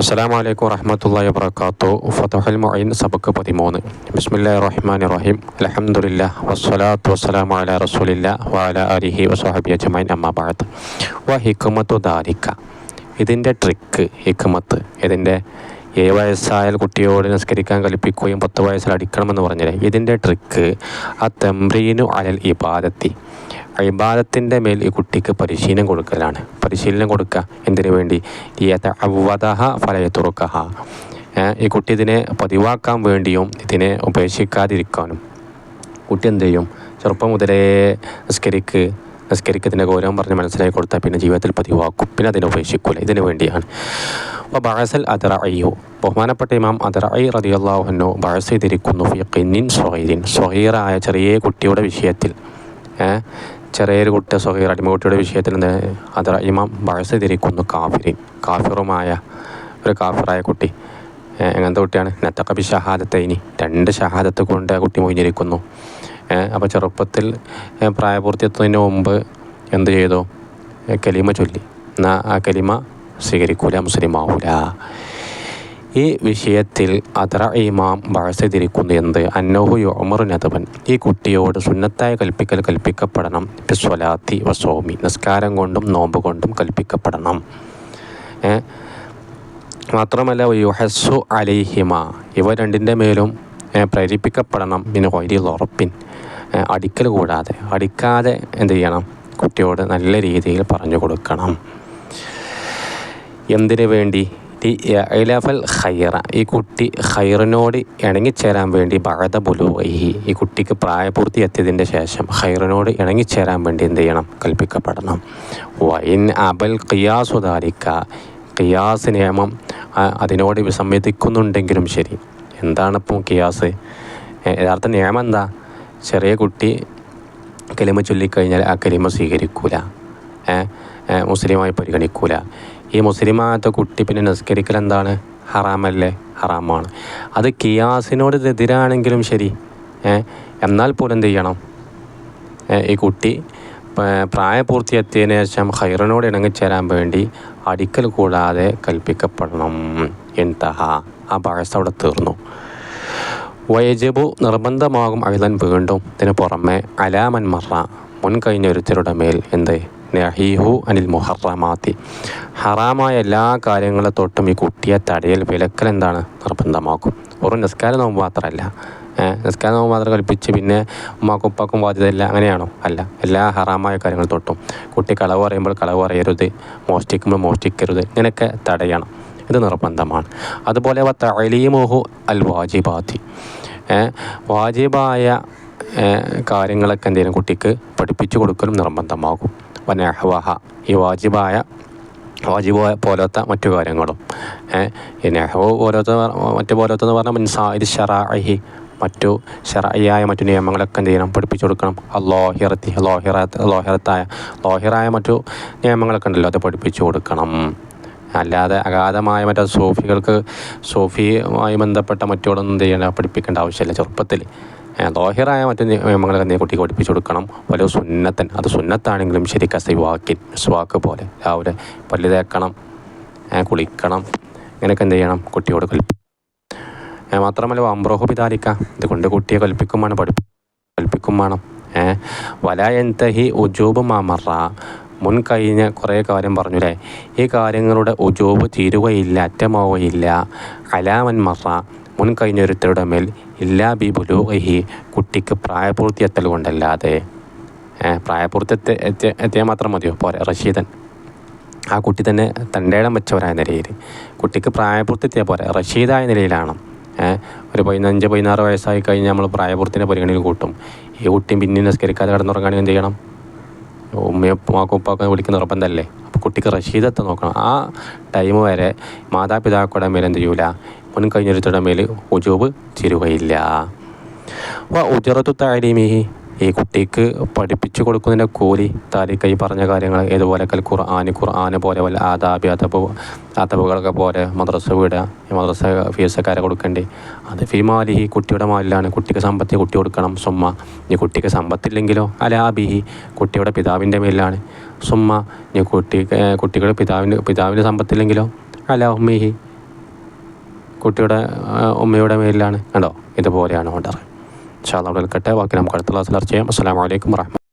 അസ്സാം വലൈക്കും വറഹമത്തല്ലാ വാത്തു ഫതഹൽ മൊയ്ൻ സബക്ക് പതിമൂന്ന്. ബിസ്മില്ലാ റഹ്മാൻ റഹീം അലഹമുല്ല വസ്സലാത്തു വസ്സലാം അല റസൂലില്ല വാല അലിഹി വസ്ഹാബി അജ്മൈൻ അമ്മാബാദ് വ ഹിക്കുമത്തു ദാരിക്ക ഇതിന്റെ ട്രിക്ക് ഹിക്കുമത്ത് ഇതിന്റെ ഏഴ് വയസ്സായാൽ കുട്ടിയോട് നിസ്കരിക്കാൻ കൽപ്പിക്കുകയും പത്ത് വയസ്സിൽ അടിക്കണമെന്ന് പറഞ്ഞില്ലേ? ഇതിന്റെ ട്രിക്ക് ആ തെമ്രീനു അലൽ ഇബാദത്തി. ഇബാദത്തിന്റെ മേൽ ഈ കുട്ടിക്ക് പരിശീലനം കൊടുക്കലാണ്. പരിശീലനം കൊടുക്കുക എന്തിനു വേണ്ടി? അവതഹ ഫലയത്തുറുക്കഹ ഈ കുട്ടി ഇതിനെ പതിവാക്കാൻ വേണ്ടിയും ഇതിനെ ഉപേക്ഷിക്കാതിരിക്കാനും. കുട്ടി എന്ത് ചെയ്യും? ചെറുപ്പം മുതലേ നിസ്കരിക്ക് നിസ്കരിക്കത്തിന്റെ ഗൗരവം പറഞ്ഞ് മനസ്സിലാക്കി കൊടുത്താൽ പിന്നെ ജീവിതത്തിൽ പതിവാക്കും. പിന്നെ അതിനെ ഉപേക്ഷിക്കൂല. ഇതിനു വേണ്ടിയാണ്. അപ്പോൾ ബാഴസൽ അതറ അയ്യോ ബഹുമാനപ്പെട്ട ഇമാം അതറ ഐ റതിയല്ലാഹുനോ ബഹസ് ചെയ്തിരിക്കുന്നു ഫി ഖിന്നിൻ സൊഹീരിൻ സൊഹീറായ ചെറിയ കുട്ടിയുടെ വിഷയത്തിൽ. ചെറിയൊരു കുട്ടി സൊഹീർ അടിമകുട്ടിയുടെ വിഷയത്തിൽ അത് ഇമാം വഴസ് തിരിക്കുന്നു കാഫിരി. കാഫിറുമായ ഒരു കാഫിറായ കുട്ടി. എങ്ങനത്തെ കുട്ടിയാണ്? നത്തക്കബി ഷഹാദത്തൈനി രണ്ട് ഷഹാദത്ത് കൊണ്ട് ആ കുട്ടി മൊഴിഞ്ഞിരിക്കുന്നു. അപ്പോൾ ചെറുപ്പത്തിൽ പ്രായപൂർത്തി എത്തുന്നതിന് മുമ്പ് എന്ത് ചെയ്തു? കലിമ ചൊല്ലി. എന്നാൽ ആ കലിമ സ്വീകരിക്കൂല മുസ്ലിം ആവൂല ഈ വിഷയത്തിൽ അതറ ഇമാം ബഴസതിരിക്കുന്നു എന്ത്? അന്നോഹു യോമറു നദവൻ ഈ കുട്ടിയോട് സുന്നത്തായ കൽപ്പിക്കൽ കൽപ്പിക്കപ്പെടണം. സ്വലാത്തി വസോമി നിസ്കാരം കൊണ്ടും നോമ്പ് കൊണ്ടും കൽപ്പിക്കപ്പെടണം. മാത്രമല്ല യുഹസ്സു അലിഹിമ ഇവ രണ്ടിന്റെ മേലും പ്രേരിപ്പിക്കപ്പെടണം പിന്നെ വൈരി ഉറപ്പിൻ അടിക്കൽ കൂടാതെ അടിക്കാതെ എന്ത് ചെയ്യണം? കുട്ടിയോട് നല്ല രീതിയിൽ പറഞ്ഞു കൊടുക്കണം. എന്തിനു വേണ്ടി? ഇലഫൽ ഖൈറ. ഈ കുട്ടി ഖൈറിനോട് ഇണങ്ങിച്ചേരാൻ വേണ്ടി ബഹദ ബുലുവൈഹി ഈ കുട്ടിക്ക് പ്രായപൂർത്തി എത്തിയതിന്റെ ശേഷം ഖൈറിനോട് ഇണങ്ങിച്ചേരാൻ വേണ്ടി എന്ത് ചെയ്യണം? കൽപ്പിക്കപ്പെടണം. വൈൻ അബൽ ഖിയാസുദാരിക്ക ഖിയാസ് നിയമം അതിനോട് വിസമ്മതിക്കുന്നുണ്ടെങ്കിലും ശരി. എന്താണിപ്പോൾ കിയാസ് യഥാർത്ഥ നിയമം എന്താ? ചെറിയ കുട്ടി കലിമ ചൊല്ലിക്കഴിഞ്ഞാൽ ആ കലിമ സ്വീകരിക്കൂല. മുസ്ലിമായി പരിഗണിക്കൂല. ഈ മുസ്ലിമാകാത്ത കുട്ടി പിന്നെ നിസ്കരിക്കൽ എന്താണ് ഹറാമല്ലേ? ഹറാമാണ്. അത് കിയാസിനോട് എതിരാണെങ്കിലും ശരി എന്നാൽ പോലും എന്ത് ചെയ്യണം? ഈ കുട്ടി പ്രായപൂർത്തിയെത്തിയതിനു ശേഷം ഹൈറിനോട് ഇണങ്ങിച്ചേരാൻ വേണ്ടി അടിക്കൽ കൂടാതെ കൽപ്പിക്കപ്പെടണം. എന്തഹ ആ ഭാഷ അവിടെ തീർന്നു. വയജബു നിർബന്ധമാകും അഴുതൻ വീണ്ടും. ഇതിന് പുറമെ അലാമൻ മറ മുൻകഴിഞ്ഞൊരുത്തരുടെ മേൽ എന്ത്? നഹീഹു അനിൽ മുഹറമാത്തി. ഹറാമായ എല്ലാ കാര്യങ്ങളെ തൊട്ടും ഈ കുട്ടിയെ തടയൽ വിലക്കൽ എന്താണ്? നിർബന്ധമാക്കും. ഒരു നിസ്കാരം നോമ്പ് മാത്രമല്ല. നിസ്കാരം നോമ്പ് മാത്രം കൽപ്പിച്ച് പിന്നെ ഉമ്മാക്കും ഉപ്പാക്കും ബാധ്യതയില്ല അങ്ങനെയാണോ? അല്ല. എല്ലാ ഹറാമായ കാര്യങ്ങൾ തൊട്ടും. കുട്ടി കളവ് പറയുമ്പോൾ കളവ് പറയരുത്. മോഷ്ടിക്കുമ്പോൾ മോഷ്ടിക്കരുത്. ഇങ്ങനെയൊക്കെ തടയണം. ഇത് നിർബന്ധമാണ്. അതുപോലെ തലീമോഹു അൽ വാജിബാത്തി. വാജിബായ കാര്യങ്ങളൊക്കെ എന്തെങ്കിലും കുട്ടിക്ക് പഠിപ്പിച്ചു കൊടുക്കലും നിർബന്ധമാകും. വനഹ്വഹ ഈ വാജിബായ വാജിബ് പോലത്തെ മറ്റു കാര്യങ്ങളും. ഈ നെഹ്വു പോലത്തെ മറ്റു പോലത്തെ എന്ന് പറഞ്ഞാൽ ഇത് ഷറാഹി മറ്റു ഷറായിയായ മറ്റു നിയമങ്ങളൊക്കെ എന്ത് ചെയ്യണം? പഠിപ്പിച്ചു കൊടുക്കണം. ലോഹിറത്തി ലോഹിറത്ത് ലോഹിറത്തായ ലോഹിറായ മറ്റു നിയമങ്ങളൊക്കെ ഉണ്ടല്ലോ അത് പഠിപ്പിച്ചു കൊടുക്കണം. അല്ലാതെ അഗാധമായ മറ്റേ സോഫികൾക്ക് സോഫിയുമായി ബന്ധപ്പെട്ട മറ്റുകളൊന്നും എന്ത് ചെയ്യണ്ട? പഠിപ്പിക്കേണ്ട ആവശ്യമില്ല ചെറുപ്പത്തിൽ ദോഹിറായ മറ്റു നിയമങ്ങളൊക്കെ നീ കുട്ടിക്ക് പഠിപ്പിച്ചു കൊടുക്കണം. വലിയ സുന്നത്തൻ. അത് സുന്നത്താണെങ്കിലും ശരി കസൈവാക്കിൻ സ്വാക്ക് പോലെ. രാവിലെ പല്ല് തേക്കണം കുളിക്കണം ഇങ്ങനെയൊക്കെ എന്ത് ചെയ്യണം? കുട്ടിയോട് കൽപ്പിക്കും മാത്രമല്ല അമ്രോഹു പിതാലിക്ക ഇതുകൊണ്ട് കുട്ടിയെ കൽപ്പിക്കും വേണം പഠിപ്പി കൽപ്പിക്കും വേണം. വലായന്തഹി ഉജൂബ് മാമറ. മുൻ കഴിഞ്ഞ കുറേ കാര്യം പറഞ്ഞു അല്ലേ ഈ കാര്യങ്ങളുടെ ഉജൂബ് തീരുകയില്ല അറ്റമാവുകയില്ല. കലാമൻ മറ. മുൻ കഴിഞ്ഞൊരുത്തരുടെ മേൽ ഇല്ലാ ബി ബുലൂഹി കുട്ടിക്ക് പ്രായപൂർത്തി എത്തൽ കൊണ്ടല്ലാതെ പ്രായപൂർത്തി എത്തി എത്തിയാൽ മാത്രം മതിയോ? പോരെ റഷീദൻ. ആ കുട്ടി തന്നെ തന്റെ ഇടം വെച്ചവരായ നിലയിൽ. കുട്ടിക്ക് പ്രായപൂർത്തി എത്തിയാൽ പോരെ റഷീദായ നിലയിലാണ്. ഒരു പതിനഞ്ച് പതിനാറ് വയസ്സായി കഴിഞ്ഞാൽ നമ്മൾ പ്രായപൂർത്തിന്റെ പരിഗണനയിൽ കൂട്ടും. ഈ കുട്ടിയും പിന്നെ നിസ്കരിക്കാതെ കിടന്നുറങ്ങുകയാണെങ്കിൽ എന്ത് ചെയ്യണം? ഉമ്മയപ്പമാക്കും ഉപ്പാക്കും വിളിക്കുന്ന നിർബന്ധമല്ലേ? അപ്പോൾ കുട്ടിക്ക് റഷീദത്തെ നോക്കണം. ആ ടൈം വരെ മാതാപിതാക്കളുടെ മേലെ എന്ത് ചെയ്യൂല? മുൻ കഴിഞ്ഞൊരുത്തരുടെ മേൽ ഉജൂബ് തീരുകയില്ല അപ്പോൾ ഉജറത്തു താരീമിഹി ഈ കുട്ടിക്ക് പഠിപ്പിച്ചു കൊടുക്കുന്നതിന്റെ കൂലി താലിക്ക ഈ പറഞ്ഞ കാര്യങ്ങൾ ഇതുപോലെ കൽ ഖുർആാന് ഖുർആാന് പോലെ വല്ല ആദാബി അതബ് അതബുകളൊക്കെ പോലെ മദ്രസ വിടുക ഈ മദ്രസ ഫീസക്കാരെ കൊടുക്കേണ്ടി. അത് ഫിമാലിഹി കുട്ടിയുടെ മാലിലാണ്. കുട്ടിക്ക് സമ്പത്തി കുട്ടി കൊടുക്കണം. സുമ്മ. ഇനി കുട്ടിക്ക് സമ്പത്തില്ലെങ്കിലോ? അലാബിഹി കുട്ടിയുടെ പിതാവിന്റെ മേലിലാണ്. സുമ്മ. ഇനി കുട്ടി കുട്ടികളുടെ പിതാവിന് പിതാവിന്റെ സമ്പത്തില്ലെങ്കിലോ? അല ഉമ്മിഹി. കുട്ടിയുടെ ഉമ്മയുടെ മേലിലാണ്. കണ്ടോ? ഇതുപോലെയാണ് ഓർഡർ. ഇൻഷാ അള്ളാഹ് അവിടെ നിൽക്കട്ടെ ബാക്കി നമുക്ക് അടുത്ത ക്ലാസ്സിൽ ചർച്ച ചെയ്യാം അസ്സലാമു അലൈക്കും വറഹ്മ